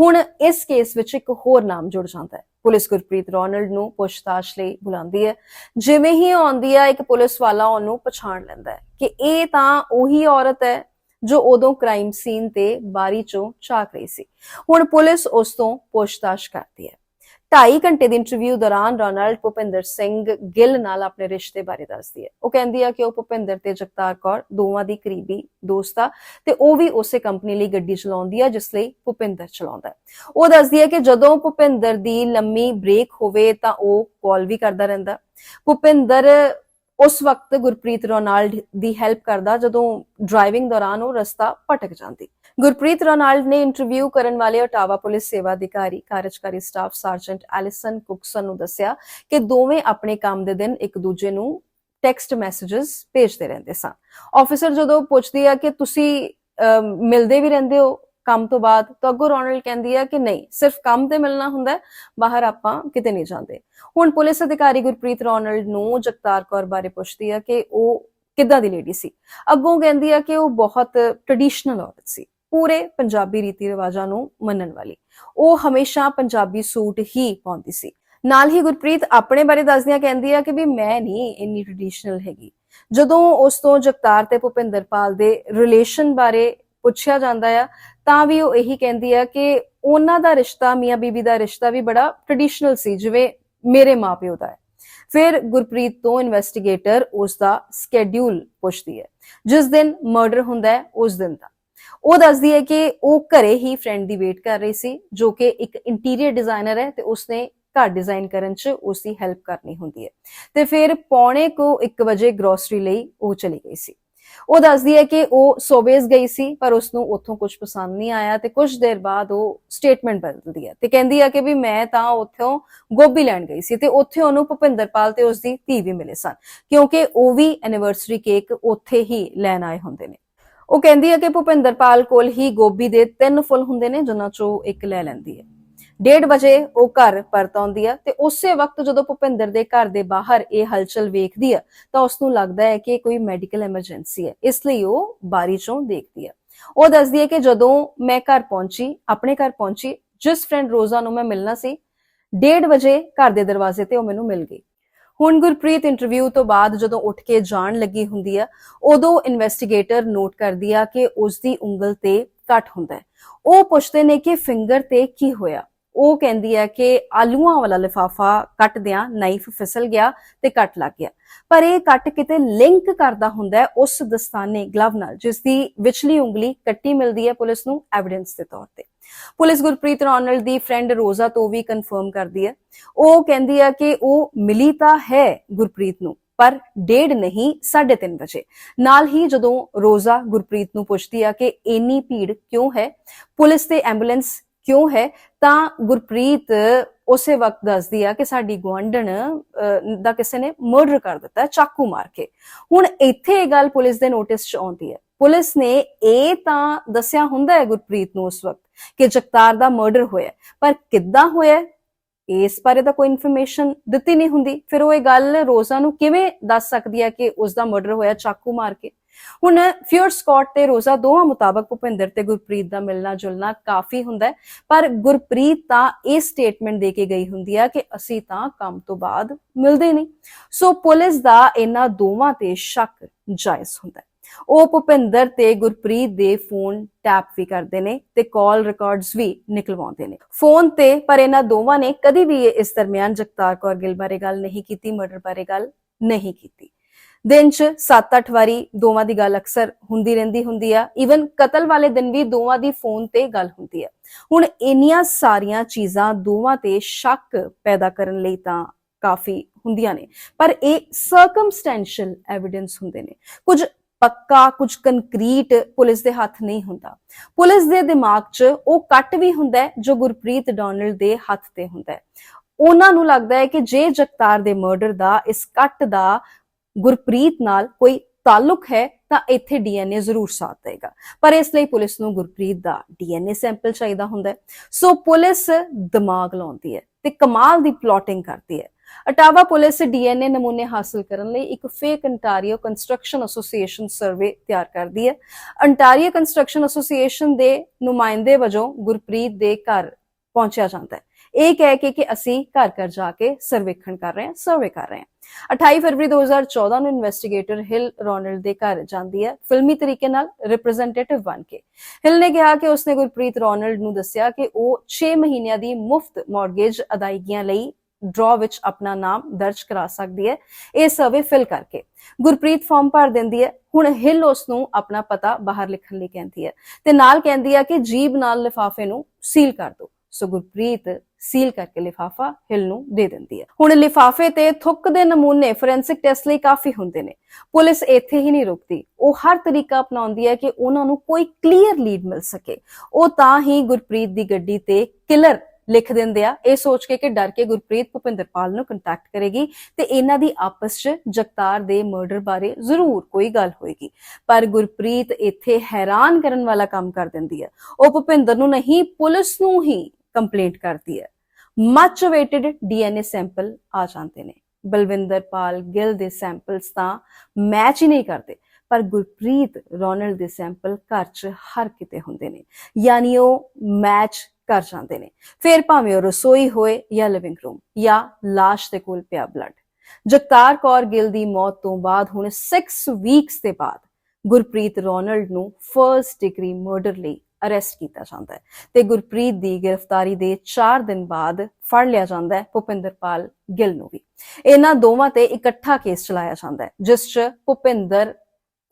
S2: ਹੁਣ ਇਸ ਕੇਸ ਵਿੱਚ ਇੱਕ ਹੋਰ ਨਾਮ ਜੁੜ ਜਾਂਦਾ ਹੈ। ਪੁਲਿਸ ਗੁਰਪ੍ਰੀਤ ਰੋਨਲਡ ਨੂੰ ਪੁੱਛਤਾਛ ਲਈ ਬੁਲਾਉਂਦੀ ਹੈ। ਜਿਵੇਂ ਹੀ ਉਹ ਆਉਂਦੀ ਹੈ, ਇੱਕ ਪੁਲਿਸ ਵਾਲਾ ਉਹਨੂੰ ਪਛਾਣ ਲੈਂਦਾ ਹੈ ਕਿ ਇਹ ਤਾਂ ਉਹੀ ਔਰਤ ਹੈ ਜੋ ਉਦੋਂ ਕ੍ਰਾਈਮ ਸੀਨ ਤੇ ਬਾਰੀ ਚੋਂ ਝਾਕ ਰਹੀ ਸੀ। ਹੁਣ ਪੁਲਿਸ ਉਸ ਤੋਂ ਪੁੱਛਤਾਛ ਕਰਦੀ ਹੈ। 2.5 ਘੰਟੇ ਦੀ ਇੰਟਰਵਿਊ ਦੌਰਾਨ ਰੋਨਾਲਡ ਭੁਪਿੰਦਰ ਸਿੰਘ ਗਿੱਲ ਨਾਲ ਆਪਣੇ ਰਿਸ਼ਤੇ ਬਾਰੇ ਦੱਸਦੀ ਹੈ। ਉਹ ਕਹਿੰਦੀ ਹੈ ਕਿ ਉਹ ਭੁਪਿੰਦਰ ਤੇ ਜਗਤਾਰ ਕੌਰ ਦੋਵਾਂ ਦੀ ਕਰੀਬੀ ਦੋਸਤ ਆ ਤੇ ਉਹ ਵੀ ਉਸੇ ਕੰਪਨੀ ਲਈ ਗੱਡੀ ਚਲਾਉਂਦੀ ਆ, ਜਿਸ ਲਈ ਭੁਪਿੰਦਰ ਚਲਾਉਂਦਾ ਹੈ। ਉਹ ਦੱਸਦੀ ਹੈ ਕਿ ਜਦੋਂ ਭੁਪਿੰਦਰ ਦੀ ਲੰਮੀ ਬ੍ਰੇਕ ਹੋਵੇ ਤਾਂ ਉਹ ਕਾਲ ਵੀ ਕਰਦਾ ਰਹਿੰਦਾ। ਭੁਪਿੰਦਰ ਉਸ ਵਕਤ ਗੁਰਪ੍ਰੀਤ ਰੋਨਾਲਡ ਦੀ ਹੈਲਪ ਕਰਦਾ ਜਦੋਂ ਡਰਾਈਵਿੰਗ ਦੌਰਾਨ ਉਹ ਰਸਤਾ ਭਟਕ ਜਾਂਦੀ। ਗੁਰਪ੍ਰੀਤ ਰੋਨਾਲਡ ਨੇ ਇੰਟਰਵਿਊ ਕਰਨ ਵਾਲੇ ਓਟਾਵਾ ਪੁਲਿਸ ਸੇਵਾ ਅਧਿਕਾਰੀ, ਕਾਰਜਕਾਰੀ ਸਟਾਫ ਸਰਜੈਂਟ ਐਲਿਸਨ ਕੁਕਸਨ ਨੂੰ ਦੱਸਿਆ ਕਿ ਦੋਵੇਂ ਆਪਣੇ ਕੰਮ ਦੇ ਦਿਨ ਇੱਕ ਦੂਜੇ ਨੂੰ ਟੈਕਸਟ ਮੈਸੇजेस ਭੇਜਦੇ ਰਹਿੰਦੇ ਸਨ। ਆਫੀਸਰ ਜਦੋਂ ਪੁੱਛਦੀ ਆ ਕਿ ਤੁਸੀਂ ਮਿਲਦੇ ਵੀ ਰਹਿੰਦੇ ਹੋ? ਕੰਮ ਤੋਂ ਬਾਅਦ ਤਾਂ ਅੱਗੋਂ ਰੋਨਾਲਡ ਕਹਿੰਦੀ ਆ ਕਿ ਨਹੀਂ, ਸਿਰਫ ਕੰਮ ਤੇ ਮਿਲਣਾ ਹੁੰਦਾ ਬਾਹਰ ਆਪਾਂ ਕਿਤੇ ਨਹੀਂ ਜਾਂਦੇ। ਹੁਣ ਪੁਲਿਸ ਅਧਿਕਾਰੀ ਗੁਰਪ੍ਰੀਤ ਰੋਨਲਡ ਨੂੰ ਜਗਤਾਰ ਕੌਰ ਬਾਰੇ ਪੁੱਛਦੀ ਆ ਕਿ ਉਹ ਕਿੱਦਾਂ ਦੀ ਲੇਡੀ ਸੀ। ਅੱਗੋਂ ਕਹਿੰਦੀ ਆ ਕਿ ਉਹ ਬਹੁਤ ਟ੍ਰੈਡੀਸ਼ਨਲ ਔਰਤ ਸੀ, ਪੂਰੇ ਪੰਜਾਬੀ ਰੀਤੀ ਰਿਵਾਜਾਂ ਨੂੰ ਮੰਨਣ ਵਾਲੀ। ਉਹ ਹਮੇਸ਼ਾ ਪੰਜਾਬੀ ਸੂਟ ਹੀ ਪਾਉਂਦੀ ਸੀ। ਨਾਲ ਹੀ ਗੁਰਪ੍ਰੀਤ ਆਪਣੇ ਬਾਰੇ ਦੱਸਦਿਆਂ ਕਹਿੰਦੀ ਆ ਕਿ ਵੀ ਮੈਂ ਨਹੀਂ ਇੰਨੀ ਟ੍ਰੈਡੀਸ਼ਨਲ ਹੈਗੀ। ਜਦੋਂ ਉਸ ਤੋਂ ਜਗਤਾਰ ਤੇ ਭੁਪਿੰਦਰਪਾਲ ਦੇ ਰਿਲੇਸ਼ਨ ਬਾਰੇ ਪੁੱਛਿਆ ਜਾਂਦਾ ਆ ਤਾਂ ਵੀ ਉਹ ਇਹੀ ਕਹਿੰਦੀ ਆ ਕਿ ਉਹਨਾਂ ਦਾ ਰਿਸ਼ਤਾ, ਮੀਆਂ ਬੀਬੀ ਦਾ ਰਿਸ਼ਤਾ ਵੀ ਬੜਾ ਟ੍ਰੈਡੀਸ਼ਨਲ ਸੀ, ਜਿਵੇਂ ਮੇਰੇ ਮਾਪਿਓ ਦਾ ਹੈ। ਫਿਰ ਗੁਰਪ੍ਰੀਤ ਤੋਂ ਇਨਵੈਸਟੀਗੇਟਰ ਉਸ ਦਾ ਸਕੇਡਿਊਲ ਪੁੱਛਦੀ ਹੈ। ਜਿਸ ਦਿਨ ਮਰਡਰ ਹੁੰਦਾ ਹੈ, ਉਸ ਦਿਨ ਦਾ। ਉਹ ਦੱਸਦੀ ਹੈ ਕਿ ਉਹ ਘਰੇ ਹੀ ਫਰੈਂਡ ਦੀ ਵੇਟ ਕਰ ਰਹੀ ਸੀ, ਜੋ ਕਿ ਇੱਕ ਇੰਟੀਰੀਅਰ ਡਿਜ਼ਾਈਨਰ ਹੈ ਤੇ ਉਸਨੇ ਘਰ ਡਿਜ਼ਾਈਨ ਕਰਨ 'ਚ ਉਸ ਦੀ ਹੈਲਪ ਕਰਨੀ ਹੁੰਦੀ ਹੈ। ਤੇ ਫਿਰ ਪੌਣੇ ਕੋ 1 ਵਜੇ ਗਰੋਸਰੀ ਲਈ ਉਹ ਚਲੀ ਗਈ ਸੀ। ਉਹ ਦੱਸਦੀ ਹੈ ਕਿ ਉਹ ਸੋਬੇਸ ਗਈ ਸੀ, ਪਰ ਉਸ ਨੂੰ ਉੱਥੋਂ ਕੁਝ ਪਸੰਦ ਨਹੀਂ ਆਇਆ ਤੇ ਕੁਝ ਦੇਰ ਬਾਅਦ ਉਹ ਸਟੇਟਮੈਂਟ ਬਦਲਦੀ ਹੈ ਤੇ ਕਹਿੰਦੀ ਹੈ ਕਿ ਵੀ ਮੈਂ ਤਾਂ ਉੱਥੋਂ ਗੋਭੀ ਲੈਣ ਗਈ ਸੀ ਤੇ ਉੱਥੇ ਉਹਨੂੰ ਭੁਪਿੰਦਰਪਾਲ ਤੇ ਉਸ ਦੀ ਧੀ ਵੀ ਮਿਲੇ ਸਨ, ਕਿਉਂਕਿ ਉਹ ਵੀ ਐਨੀਵਰਸਰੀ ਕੇਕ ਉੱਥੇ ਹੀ ਲੈਣ ਆਏ ਹੁੰਦੇ ਨੇ। ਉਹ ਕਹਿੰਦੀ ਹੈ ਕਿ ਭੁਪਿੰਦਰਪਾਲ ਕੋਲ ਹੀ ਗੋਭੀ ਦੇ ਤਿੰਨ ਫੁੱਲ ਹੁੰਦੇ ਨੇ, ਜਿਨ੍ਹਾਂ ਚੋਂ ਇੱਕ ਲੈ ਲੈਂਦੀ ਹੈ। ਡੇਢ ਵਜੇ ਉਹ ਘਰ ਪਰਤ ਆਉਂਦੀ ਹੈ ਤੇ ਉਸੇ ਵਕਤ ਜਦੋਂ ਭੁਪਿੰਦਰ ਦੇ ਘਰ ਦੇ ਬਾਹਰ ਇਹ ਹਲਚਲ ਵੇਖਦੀ ਹੈ ਤਾਂ ਉਸ ਨੂੰ ਲੱਗਦਾ ਹੈ ਕਿ ਕੋਈ ਮੈਡੀਕਲ ਐਮਰਜੈਂਸੀ ਹੈ ਇਸ ਲਈ ਉਹ ਬਾਰੀ ਚੋਂ ਦੇਖਦੀ ਹੈ ਉਹ ਦੱਸਦੀ ਹੈ ਕਿ ਜਦੋਂ ਮੈਂ ਘਰ ਪਹੁੰਚੀ, ਆਪਣੇ ਘਰ ਪਹੁੰਚੀ, ਜਿਸ ਫਰੈਂਡ ਰੋਜ਼ਾ ਨੂੰ ਮੈਂ ਮਿਲਣਾ ਸੀ 1:30 ਵਜੇ ਘਰ ਦੇ ਦਰਵਾਜ਼ੇ ਤੇ ਉਹ ਮੈਨੂੰ ਮਿਲ ਗਈ। ਹੁਣ ਗੁਰਪ੍ਰੀਤ ਇੰਟਰਵਿਊ ਤੋਂ ਬਾਅਦ ਜਦੋਂ ਉੱਠ ਕੇ ਜਾਣ ਲੱਗੀ ਹੁੰਦੀ ਆ, ਉਦੋਂ ਇਨਵੈਸਟੀਗੇਟਰ ਨੋਟ ਕਰਦੀ ਆ ਕਿ ਉਸ ਦੀ ਉਂਗਲ ਤੇ ਕੱਟ ਹੁੰਦਾ ਹੈ। ਉਹ ਪੁੱਛਦੇ ਨੇ ਕਿ ਫਿੰਗਰ ਤੇ ਕੀ ਹੋਇਆ। ਉਹ ਕਹਿੰਦੀ ਹੈ ਕਿ ਆਲੂਆਂ ਵਾਲਾ ਲਿਫਾਫਾ ਕੱਟਦਿਆਂ ਨਾਈਫ ਫਿਸਲ ਗਿਆ ਤੇ ਕੱਟ ਲੱਗ ਗਿਆ। ਪਰ ਇਹ ਕੱਟ ਕਿਤੇ ਲਿੰਕ ਕਰਦਾ ਹੁੰਦਾ ਹੈ ਉਸ ਦਸਤਾਨੇ ਗਲਵ ਨਾਲ ਜਿਸ ਦੀ ਵਿਚਲੀ ਉਂਗਲੀ ਕੱਟੀ ਮਿਲਦੀ ਹੈ ਪੁਲਿਸ ਨੂੰ ਐਵੀਡੈਂਸ ਦੇ ਤੌਰ ਤੇ। ਪੁਲਿਸ ਗੁਰਪ੍ਰੀਤ ਰੌਨਲ ਦੀ ਫਰੈਂਡ ਰੋਜ਼ਾ ਤੋਂ ਵੀ ਕਨਫਰਮ ਕਰਦੀ ਹੈ। ਉਹ ਕਹਿੰਦੀ ਹੈ ਕਿ ਉਹ ਮਿਲੀ ਤਾਂ ਹੈ ਗੁਰਪ੍ਰੀਤ ਨੂੰ, ਪਰ ਡੇਢ ਨਹੀਂ 3:30 ਵਜੇ। ਨਾਲ ਹੀ ਜਦੋਂ ਰੋਜ਼ਾ ਗੁਰਪ੍ਰੀਤ ਨੂੰ ਪੁੱਛਦੀ ਆ ਕਿ ਇੰਨੀ ਭੀੜ ਕਿਉਂ ਹੈ, ਪੁਲਿਸ ਤੇ ਐਂਬੂਲੈਂਸ ਕਿਉਂ ਹੈ? ਤਾਂ ਗੁਰਪ੍ਰੀਤ ਉਸੇ ਵਕਤ ਦੱਸਦੀ ਆ ਕਿ ਸਾਡੀ ਗਵਾਂਢਣ ਦਾ ਕਿਸੇ ਨੇ ਮਰਡਰ ਕਰ ਦਿੱਤਾ, ਚਾਕੂ ਮਾਰ ਕੇ। ਹੁਣ ਇੱਥੇ ਇਹ ਗੱਲ ਪੁਲਿਸ ਦੇ ਨੋਟਿਸ 'ਚ ਆਉਂਦੀ ਹੈ। ਪੁਲਿਸ ਨੇ ਇਹ ਤਾਂ ਦੱਸਿਆ ਹੁੰਦਾ ਹੈ ਗੁਰਪ੍ਰੀਤ ਨੂੰ ਉਸ ਵਕਤ ਕਿ ਜਗਤਾਰ ਦਾ ਮਰਡਰ ਹੋਇਆ ਪਰ ਕਿੱਦਾਂ ਹੋਇਆ ਇਸ ਬਾਰੇ ਤਾਂ ਕੋਈ ਇਨਫੋਰਮੇਸ਼ਨ ਦਿੱਤੀ ਨਹੀਂ ਹੁੰਦੀ। ਫਿਰ ਉਹ ਇਹ ਗੱਲ ਰੋਜ਼ਾ ਨੂੰ ਕਿਵੇਂ ਦੱਸ ਸਕਦੀ ਹੈ ਕਿ ਉਸ ਦਾ ਮਰਡਰ ਹੋਇਆ, ਚਾਕੂ ਮਾਰ ਕੇ? ਹੁਣ ਫਿਓਰ ਸਕਾਟ ਤੇ ਰੋਜ਼ਾ ਦੋਹਾਂ ਮੁਤਾਬਕ ਭੁਪਿੰਦਰ ਤੇ ਗੁਰਪ੍ਰੀਤ ਦਾ ਮਿਲਣਾ ਜੁਲਣਾ ਕਾਫੀ ਹੁੰਦਾ ਪਰ ਗੁਰਪ੍ਰੀਤ ਤਾਂ ਇਹ ਸਟੇਟਮੈਂਟ ਦੇ ਕੇ ਗਈ ਹੁੰਦੀ ਆ ਕਿ ਅਸੀਂ ਤਾਂ ਕੰਮ ਤੋਂ ਬਾਅਦ ਮਿਲਦੇ ਨਹੀਂ। ਸੋ ਪੁਲਿਸ ਦਾ ਇਹਨਾਂ ਦੋਵਾਂ ਤੇ ਸ਼ੱਕ ਜਾਇਜ਼ ਹੁੰਦਾ ਉਹ ਭੁਪਿੰਦਰ ਤੇ ਗੁਰਪ੍ਰੀਤ ਦੇ ਫੋਨ ਟੈਪ ਵੀ ਕਰਦੇ ਨੇ ਤੇ ਕਾਲ ਰਿਕਾਰਡਸ ਵੀ ਨਿਕਲਵਾਉਂਦੇ ਨੇ। ਫੋਨ ਤੇ, ਪਰ ਇਹਨਾਂ ਦੋਵਾਂ ਨੇ ਕਦੀ ਵੀ ਇਸ ਦਰਮਿਆਨ ਜਗਤਾਰ ਕੌਰ ਗਿੱਲ ਬਾਰੇ ਗੱਲ ਨਹੀਂ ਕੀਤੀ, ਮਰਡਰ ਬਾਰੇ ਗੱਲ ਨਹੀਂ ਕੀਤੀ। ਦਿਨ 'ਚ 7-8 ਵਾਰੀ ਦੋਵਾਂ ਦੀ ਗੱਲ ਅਕਸਰ ਹੁੰਦੀ ਰਹਿੰਦੀ ਹੁੰਦੀ ਆ। ਇਵਨ ਕਤਲ ਵਾਲੇ ਦਿਨ ਵੀ ਦੋਵਾਂ ਦੀ ਫੋਨ ਤੇ ਗੱਲ ਹੁੰਦੀ ਆ। ਹੁਣ ਇੰਨੀਆਂ ਸਾਰੀਆਂ ਚੀਜ਼ਾਂ ਦੋਵਾਂ ਤੇ ਸ਼ੱਕ ਪੈਦਾ ਕਰਨ ਲਈ ਤਾਂ ਕਾਫੀ ਹੁੰਦੀਆਂ ਨੇ। ਪਰ ਇਹ ਸਰਕਮਸਟੈਂਸ਼ੀਅਲ ਐਵੀਡੈਂਸ ਹੁੰਦੇ ਨੇ। ਕੁਝ ਪੱਕਾ, ਕੁਝ ਕੰਕਰੀਟ ਪੁਲਿਸ ਦੇ ਹੱਥ ਨਹੀਂ ਹੁੰਦਾ। ਪੁਲਿਸ ਦੇ ਦਿਮਾਗ 'ਚ ਉਹ ਕੱਟ ਵੀ ਹੁੰਦਾ ਜੋ ਗੁਰਪ੍ਰੀਤ ਡੋਨਲਡ ਦੇ ਹੱਥ ਤੇ ਹੁੰਦਾ ਹੈ। ਉਹਨਾਂ ਨੂੰ ਲੱਗਦਾ ਹੈ ਕਿ ਜੇ ਜਗਤਾਰ ਦੇ ਮਰਡਰ ਦਾ, ਇਸ ਕੱਟ ਦਾ ਗੁਰਪ੍ਰੀਤ ਨਾਲ ਕੋਈ ਤਾਲੁਕ ਹੈ ਤਾਂ ਇੱਥੇ ਡੀਐਨਏ ਜ਼ਰੂਰ ਸਾਥ ਦੇਗਾ। ਪਰ ਇਸ ਲਈ ਪੁਲਿਸ ਨੂੰ ਗੁਰਪ੍ਰੀਤ ਦਾ ਡੀਐਨਏ ਸੈਂਪਲ ਚਾਹੀਦਾ ਹੁੰਦਾ ਹੈ। ਸੋ ਪੁਲਿਸ ਦਿਮਾਗ ਲਾਉਂਦੀ ਹੈ ਤੇ ਕਮਾਲ ਦੀ ਪਲੋਟਿੰਗ ਕਰਦੀ ਹੈ। ਅਟਾਵਾ ਪੁਲਿਸ ਡੀਐਨਏ ਨਮੂਨੇ ਹਾਸਲ ਕਰਨ ਲਈ ਇੱਕ fake Ontario construction association survey ਤਿਆਰ ਕਰਦੀ ਹੈ। ਅੰਟਾਰੀਓ ਕੰਸਟਰਕਸ਼ਨ ਐਸੋਸੀਏਸ਼ਨ ਦੇ ਨੁਮਾਇੰਦੇ ਵਜੋਂ ਗੁਰਪ੍ਰੀਤ ਦੇ ਘਰ ਪਹੁੰਚਿਆ ਜਾਂਦਾ ਹੈ। ਇਹ ਕਹਿ ਕੇ ਕਿ ਅਸੀਂ ਘਰ ਘਰ ਜਾ ਕੇ ਸਰਵੇਖਣ ਕਰ ਰਹੇ ਹਾਂ ਸਰਵੇ ਕਰ ਰਹੇ ਹਾਂ। 28 ਫਰਵਰੀ 2014 ਨੂੰ ਇਨਵੈਸਟੀਗੇਟਰ ਹਿਲ ਰੋਨਲਡ ਦੇ ਘਰ ਜਾਂਦੀ ਹੈ, ਫਿਲਮੀ ਤਰੀਕੇ ਨਾਲ ਰਿਪਰੈਜ਼ੈਂਟੇਟਿਵ ਬਣ ਕੇ। ਹਿਲ ਨੇ ਕਿਹਾ ਕਿ ਉਸਨੇ ਗੁਰਪ੍ਰੀਤ ਰੋਨਲਡ ਨੂੰ ਦੱਸਿਆ ਕਿ ਉਹ 6 ਮਹੀਨਿਆਂ ਦੀ ਮੁਫਤ ਮਾਰਗੇਜ ਅਦਾਇਗੀਆਂ ਲਈ ਡਰਾ ਵਿੱਚ ਆਪਣਾ ਨਾਮ ਦਰਜ ਕਰਾ ਸਕਦੀ ਹੈ। ਇਹ ਸਰਵੇ ਫਿਲ ਕਰਕੇ ਗੁਰਪ੍ਰੀਤ ਫਾਰਮ ਭਰ ਦਿੰਦੀ ਹੈ। ਹੁਣ ਹਿਲ ਉਸ ਨੂੰ ਆਪਣਾ ਪਤਾ ਬਾਹਰ ਲਿਖਣ ਲਈ ਕਹਿੰਦੀ ਹੈ ਤੇ ਨਾਲ ਕਹਿੰਦੀ ਹੈ ਕਿ ਜੀਬ ਨਾਲ ਲਿਫਾਫੇ ਨੂੰ ਸੀਲ ਕਰ ਦਿਓ। ਸੋ ਗੁਰਪ੍ਰੀਤ ਸੀਲ ਕਰਕੇ ਲਿਫਾਫਾ ਹਿਲ ਨੂੰ ਦੇ ਦਿੰਦੀ ਹੈ। ਹੁਣ ਲਿਫਾਫੇ ਤੇ ਥੁੱਕ ਦੇ ਨਮੂਨੇ ਫੋਰੈਂਸਿਕ ਟੈਸਟ ਲਈ ਕਾਫੀ ਹੁੰਦੇ ਨੇ। ਪੁਲਿਸ ਇੱਥੇ ਹੀ ਨਹੀਂ ਰੁਕਦੀ। ਉਹ ਹਰ ਤਰੀਕਾ ਅਪਣਾਉਂਦੀ ਹੈ ਕਿ ਉਹਨਾਂ ਨੂੰ ਕੋਈ ਕਲੀਅਰ ਲੀਡ ਮਿਲ ਸਕੇ। ਉਹ ਤਾਂ ਹੀ ਗੁਰਪ੍ਰੀਤ ਦੀ ਗੱਡੀ ਤੇ ਕਿਲਰ ਲਿਖ ਦਿੰਦੇ ਆ। ਇਹ ਸੋਚ ਕੇ ਕਿ ਡਰ ਕੇ ਗੁਰਪ੍ਰੀਤ ਭੁਪਿੰਦਰਪਾਲ ਨੂੰ ਕੰਟੈਕਟ ਕਰੇਗੀ ਤੇ ਇਹਨਾਂ ਦੀ ਆਪਸ 'ਚ ਜਗਤਾਰ ਦੇ ਮਰਡਰ ਬਾਰੇ ਜ਼ਰੂਰ ਕੋਈ ਗੱਲ ਹੋਏਗੀ। ਪਰ ਗੁਰਪ੍ਰੀਤ ਇੱਥੇ ਹੈਰਾਨ ਕਰਨ ਵਾਲਾ ਕੰਮ ਕਰ ਦਿੰਦੀ ਹੈ। ਉਹ ਭੁਪਿੰਦਰ ਨੂੰ ਨਹੀਂ, ਪੁਲਿਸ ਨੂੰ ਹੀ ਕੰਪਲੇਂਟ ਕਰਦੀ ਹੈ। ਮੱਚ ਅਵੇਟਡ ਡੀਐਨਏ ਸੈਂਪਲ ਆ ਜਾਂਦੇ ਨੇ। ਬਲਵਿੰਦਰ ਪਾਲ ਗਿੱਲ ਦੇ ਸੈਂਪਲਸ ਤਾਂ ਮੈਚ ਹੀ ਨਹੀਂ ਕਰਦੇ, ਪਰ ਗੁਰਪ੍ਰੀਤ ਰੋਨਲਡ ਦੇ ਸੈਂਪਲ ਘਰ 'ਚ ਹਰ ਕਿਤੇ ਹੁੰਦੇ ਨੇ। ਯਾਨੀ ਉਹ ਮੈਚ ਕਰ ਜਾਂਦੇ ਨੇ। ਫਿਰ ਭਾਵੇਂ ਉਹ ਰਸੋਈ ਹੋਏ ਜਾਂ ਲਿਵਿੰਗ ਰੂਮ ਜਾਂ ਲਾਸ਼ ਦੇ ਕੋਲ ਪਿਆ ਬਲੱਡ ਜਗਤਾਰ ਕੌਰ ਗਿੱਲ ਦੀ ਮੌਤ ਤੋਂ ਬਾਅਦ ਹੁਣ 6 ਵੀਕਸ ਦੇ ਬਾਅਦ ਗੁਰਪ੍ਰੀਤ ਰੋਨਲਡ ਨੂੰ ਫਰਸਟ ਡਿਗਰੀ ਮਰਡਰ ਲਈ ਅਰੈਸਟ ਕੀਤਾ ਜਾਂਦਾ ਹੈ ਤੇ ਗੁਰਪ੍ਰੀਤ ਦੀ ਗ੍ਰਿਫਤਾਰੀ ਦੇ 4 ਦਿਨ ਬਾਅਦ ਫੜ ਲਿਆ ਜਾਂਦਾ ਹੈ ਭੁਪਿੰਦਰਪਾਲ ਗਿੱਲ ਨੂੰ ਵੀ। ਇਹਨਾਂ ਦੋਵਾਂ ਤੇ ਇਕੱਠਾ ਕੇਸ ਚਲਾਇਆ ਜਾਂਦਾ ਹੈ, ਜਿਸ 'ਚ ਭੁਪਿੰਦਰ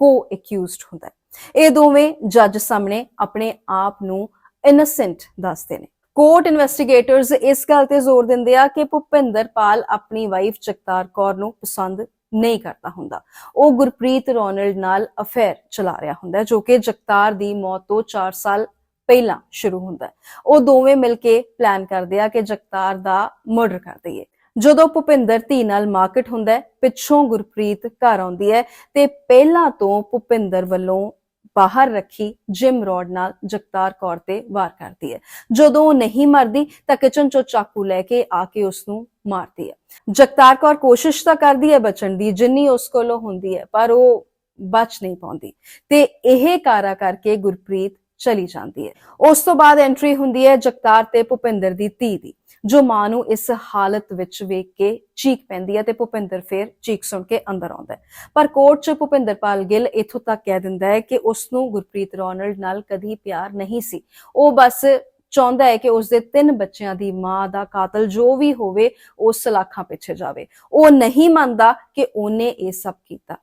S2: ਕੋ ਅਕਿਊਜ਼ਡ ਹੁੰਦਾ ਹੈ। ਇਹ ਦੋਵੇਂ ਜੱਜ ਸਾਹਮਣੇ ਆਪਣੇ ਆਪ ਨੂੰ ਇਨੋਸੈਂਟ ਦੱਸਦੇ ਨੇ। ਕੋਰਟ ਇਨਵੈਸਟੀਗੇਟਰਸ ਇਸ ਗੱਲ ਤੇ ਜ਼ੋਰ ਦਿੰਦੇ ਆ ਕਿ ਭੁਪਿੰਦਰਪਾਲ ਆਪਣੀ ਵਾਈਫ ਜਗਤਾਰ ਕੌਰ ਨੂੰ ਪਸੰਦ ਨਹੀਂ ਕਰਦਾ ਹੁੰਦਾ। ਉਹ ਗੁਰਪ੍ਰੀਤ ਰੋਨਲਡ ਨਾਲ ਅਫੇਅਰ ਚਲਾ ਰਿਹਾ ਹੁੰਦਾ ਜੋ ਕਿ ਜਗਤਾਰ ਦੀ ਮੌਤ ਤੋਂ 4 ਸਾਲ ਪਹਿਲਾਂ ਸ਼ੁਰੂ ਹੁੰਦਾ ਉਹ ਦੋਵੇਂ ਮਿਲ ਕੇ ਪਲਾਨ ਕਰਦੇ ਆ ਕਿ ਜਗਤਾਰ ਦਾ ਮਰਡਰ ਕਰ ਦਈਏ। ਜਦੋਂ ਭੁਪਿੰਦਰ ਧੀ ਨਾਲ ਮਾਰਕੀਟ ਹੁੰਦਾ ਪਿੱਛੋਂ ਗੁਰਪ੍ਰੀਤ ਘਰ ਆਉਂਦੀ ਹੈ ਤੇ ਪਹਿਲਾਂ ਤੋਂ ਭੁਪਿੰਦਰ ਵੱਲੋਂ ਬਾਹਰ ਰੱਖੀ ਜਿਮ ਰੋਡ ਨਾਲ ਜਗਤਾਰ ਕੌਰ ਤੇ ਵਾਰ ਕਰਦੀ ਹੈ। ਜਦੋਂ ਉਹ ਨਹੀਂ ਮਰਦੀ ਤਾਂ ਕਿਚਨ ਚੋਂ ਚਾਕੂ ਲੈ ਕੇ ਆ ਕੇ ਉਸ ਨੂੰ ਮਾਰਦੀ ਹੈ। ਜਗਤਾਰ ਕੌਰ ਕੋਸ਼ਿਸ਼ ਤਾਂ ਕਰਦੀ ਹੈ ਬਚਣ ਦੀ, ਜਿੰਨੀ ਉਸ ਕੋਲੋਂ ਹੁੰਦੀ ਹੈ, ਪਰ ਉਹ ਬਚ ਨਹੀਂ ਪਾਉਂਦੀ। ਤੇ ਇਹ ਕਾਰਾ ਕਰਕੇ ਗੁਰਪ੍ਰੀਤ ਚਲੀ ਜਾਂਦੀ ਹੈ। ਉਸ ਤੋਂ ਬਾਅਦ ਐਂਟਰੀ ਹੁੰਦੀ ਹੈ ਜਗਤਾਰ ਤੇ ਭੁਪਿੰਦਰ ਦੀ ਧੀ ਦੀ। ਜੋ ਮਾਂ ਨੂੰ ਇਸ ਹਾਲਤ ਵਿੱਚ ਵੇਖ ਕੇ ਚੀਕ ਪੈਂਦੀ ਹੈ ਤੇ ਭੁਪਿੰਦਰ ਫੇਰ ਚੀਕ ਸੁਣ ਕੇ ਅੰਦਰ ਆਉਂਦਾ ਹੈ। ਪਰ ਕੋਰਟ 'ਚ ਭੁਪਿੰਦਰਪਾਲ ਗਿੱਲ ਇਥੋਂ ਤੱਕ ਕਹਿ ਦਿੰਦਾ ਹੈ ਕਿ ਉਸ ਨੂੰ ਗੁਰਪ੍ਰੀਤ ਰੋਨਲਡ ਨਾਲ ਕਦੀ ਪਿਆਰ ਨਹੀਂ ਸੀ। ਉਹ ਬਸ ਚਾਹੁੰਦਾ ਹੈ ਕਿ ਉਸ ਦੇ ਤਿੰਨ ਬੱਚਿਆਂ ਦੀ ਮਾਂ ਦਾ ਕਾਤਲ ਜੋ ਵੀ ਹੋਵੇ, ਉਹ ਸਲਾਖਾਂ ਪਿੱਛੇ ਜਾਵੇ। ਉਹ ਨਹੀਂ ਮੰਨਦਾ ਕਿ ਉਹਨੇ ਇਹ ਸਭ ਕੀਤਾ।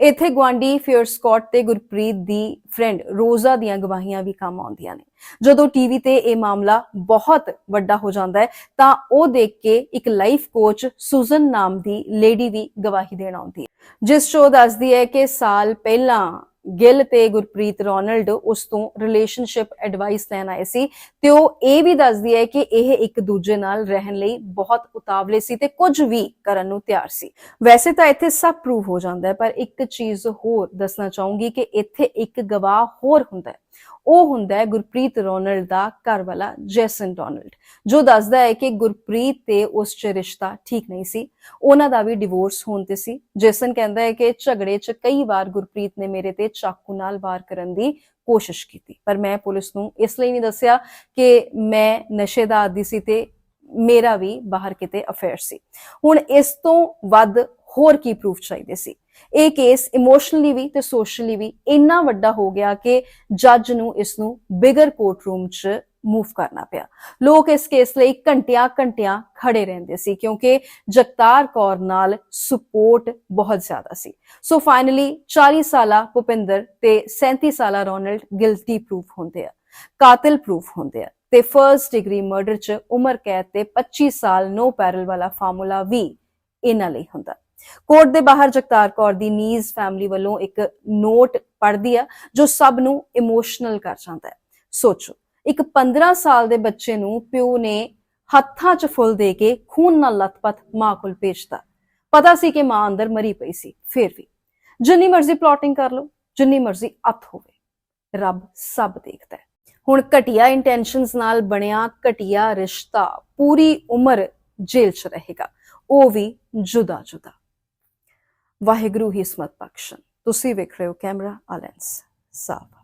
S2: ਇੱਥੇ ਗਵਾਂਡੀ ਫੀਅਰ ਸਕਾਟ ਤੇ ਗੁਰਪ੍ਰੀਤ ਦੀ ਫਰੈਂਡ ਰੋਜ਼ਾ ਦੀਆਂ ਗਵਾਹੀਆਂ ਵੀ ਕੰਮ ਆਉਂਦੀਆਂ ਨੇ। ਜਦੋਂ ਟੀਵੀ ਤੇ ਇਹ ਮਾਮਲਾ ਬਹੁਤ ਵੱਡਾ ਹੋ ਜਾਂਦਾ ਹੈ, ਤਾਂ ਉਹ ਦੇਖ ਕੇ ਇੱਕ ਲਾਈਫ ਕੋਚ ਸੁਜ਼ਨ ਨਾਮ ਦੀ ਲੇਡੀ ਵੀ ਗਵਾਹੀ ਦੇਣ ਆਉਂਦੀ ਹੈ। ਜਿਸ ਸ਼ੋ ਦੱਸਦੀ ਹੈ ਕਿ ਸਾਲ ਪਹਿਲਾਂ ਗਿੱਲ ਤੇ ਗੁਰਪ੍ਰੀਤ ਰੋਨਲਡ ਉਸ ਤੋਂ ਰਿਲੇਸ਼ਨਸ਼ਿਪ ਐਡਵਾਈਸ ਲੈਣ ਆਏ ਸੀ ਤੇ ਉਹ ਇਹ ਵੀ ਦੱਸਦੀ ਹੈ ਕਿ ਇਹ ਇੱਕ ਦੂਜੇ ਨਾਲ ਰਹਿਣ ਲਈ ਬਹੁਤ ਉਤਾਵਲੇ ਸੀ ਤੇ ਕੁਝ ਵੀ ਕਰਨ ਨੂੰ ਤਿਆਰ ਸੀ। ਵੈਸੇ ਤਾਂ ਇੱਥੇ ਸਭ ਪ੍ਰੂਵ ਹੋ ਜਾਂਦਾ ਹੈ, ਪਰ ਇੱਕ ਚੀਜ਼ ਹੋਰ ਦੱਸਣਾ ਚਾਹੂੰਗੀ ਕਿ ਇੱਥੇ ਇੱਕ ਗਵਾਹ ਹੋਰ ਹੁੰਦਾ ਹੈ। ਉਹ ਹੁੰਦਾ ਹੈ ਗੁਰਪ੍ਰੀਤ ਰੋਨਲਡ ਦਾ ਘਰ ਵਾਲਾ ਜੈਸਨ ਰੋਨਲਡ, ਜੋ ਦੱਸਦਾ ਹੈ ਕਿ ਗੁਰਪ੍ਰੀਤ ਤੇ ਉਸ ਚ ਰਿਸ਼ਤਾ ਠੀਕ ਨਹੀਂ ਸੀ। ਉਹਨਾਂ ਦਾ ਵੀ ਡਿਵੋਰਸ ਹੋਣ ਤੇ ਸੀ। ਜੈਸਨ ਕਹਿੰਦਾ ਹੈ ਕਿ ਝਗੜੇ 'ਚ ਕਈ ਵਾਰ ਗੁਰਪ੍ਰੀਤ ਨੇ ਮੇਰੇ ਤੇ ਚਾਕੂ ਨਾਲ ਵਾਰ ਕਰਨ ਦੀ ਕੋਸ਼ਿਸ਼ ਕੀਤੀ। ਪਰ ਮੈਂ ਪੁਲਿਸ ਨੂੰ ਇਸ ਲਈ ਨਹੀਂ ਦੱਸਿਆ ਕਿ ਮੈਂ ਨਸ਼ੇ ਦਾ ਆਦੀ ਸੀ ਤੇ ਮੇਰਾ ਵੀ ਬਾਹਰ ਕਿਤੇ ਅਫੇਅਰ ਸੀ। ਹੁਣ ਇਸ ਤੋਂ ਵੱਧ ਹੋਰ ਕੀ ਪ੍ਰੂਫ ਚਾਹੀਦੇ ਸੀ? ਇਹ ਕੇਸ ਇਮੋਸ਼ਨਲੀ ਵੀ ਤੇ ਸੋਸ਼ਲੀ ਵੀ ਇੰਨਾ ਵੱਡਾ ਹੋ ਗਿਆ ਕਿ ਜੱਜ ਨੂੰ ਇਸ ਨੂੰ ਬਿਗਰ ਕੋਰਟ ਰੂਮ 'ਚ ਮੂਵ ਕਰਨਾ ਪਿਆ। ਲੋਕ ਇਸ ਕੇਸ ਲਈ ਘੰਟਿਆਂ ਘੰਟਿਆਂ ਖੜੇ ਰਹਿੰਦੇ ਸੀ ਕਿਉਂਕਿ ਜਗਤਾਰ ਕੌਰ ਨਾਲ ਸਪੋਰਟ ਬਹੁਤ ਜ਼ਿਆਦਾ ਸੀ। ਸੋ ਫਾਈਨਲੀ 40 ਸਾਲਾ ਭੁਪਿੰਦਰ ਤੇ 37 ਸਾਲਾ ਰੋਨਲਡ ਗਿਲਟੀ ਪ੍ਰੂਫ ਹੁੰਦੇ ਆ, ਕਾਤਿਲ ਪ੍ਰੂਫ ਹੁੰਦੇ ਆ ਤੇ ਫਰਸਟ ਡਿਗਰੀ ਮਰਡਰ 'ਚ ਉਮਰ ਕੈਦ ਤੇ 25 ਸਾਲ ਨੋ ਪੈਰਲ ਵਾਲਾ ਫਾਰਮੂਲਾ ਵੀ ਇਹਨਾਂ ਲਈ ਹੁੰਦਾ। ਕੋਰਟ ਦੇ ਬਾਹਰ ਜਗਤਾਰ ਕੌਰ ਦੀ ਨੀਜ਼ ਫੈਮਿਲੀ ਵੱਲੋਂ ਇੱਕ ਨੋਟ ਪੜ੍ਹਦੀ ਆ ਜੋ ਸਭ ਨੂੰ ਇਮੋਸ਼ਨਲ ਕਰ ਜਾਂਦਾ ਹੈ। ਸੋਚੋ ਇੱਕ 15 ਸਾਲ ਦੇ ਬੱਚੇ ਨੂੰ ਪਿਓ ਨੇ ਹੱਥਾਂ 'ਚ ਫੁੱਲ ਦੇ ਕੇ ਖੂਨ ਨਾਲ ਲਥਪਥ ਮਾਂ ਕੋਲ ਭੇਜਤਾ। ਪਤਾ ਸੀ ਕਿ ਮਾਂ ਅੰਦਰ ਮਰੀ ਪਈ ਸੀ, ਫਿਰ ਵੀ। ਜਿੰਨੀ ਮਰਜ਼ੀ ਪਲੋਟਿੰਗ ਕਰ ਲਓ, ਜਿੰਨੀ ਮਰਜ਼ੀ ਅੱਤ ਹੋਵੇ, ਰੱਬ ਸਭ ਦੇਖਦਾ ਹੈ। ਹੁਣ ਘਟੀਆ ਇੰਟੈਂਸ਼ਨਸ ਨਾਲ ਬਣਿਆ ਘਟੀਆ ਰਿਸ਼ਤਾ ਪੂਰੀ ਉਮਰ ਜੇਲ੍ਹ 'ਚ ਰਹੇਗਾ, ਉਹ ਵੀ ਜੁਦਾ ਜੁਦਾ। ਵਾਹਿਗੁਰੂ ਹੀ ਸਮਤ ਬਖਸ਼ਣ। ਤੁਸੀਂ ਵੇਖ ਰਹੇ ਹੋ ਕੈਮਰਾ ਅਲੈਂਸ ਸਾਫ਼।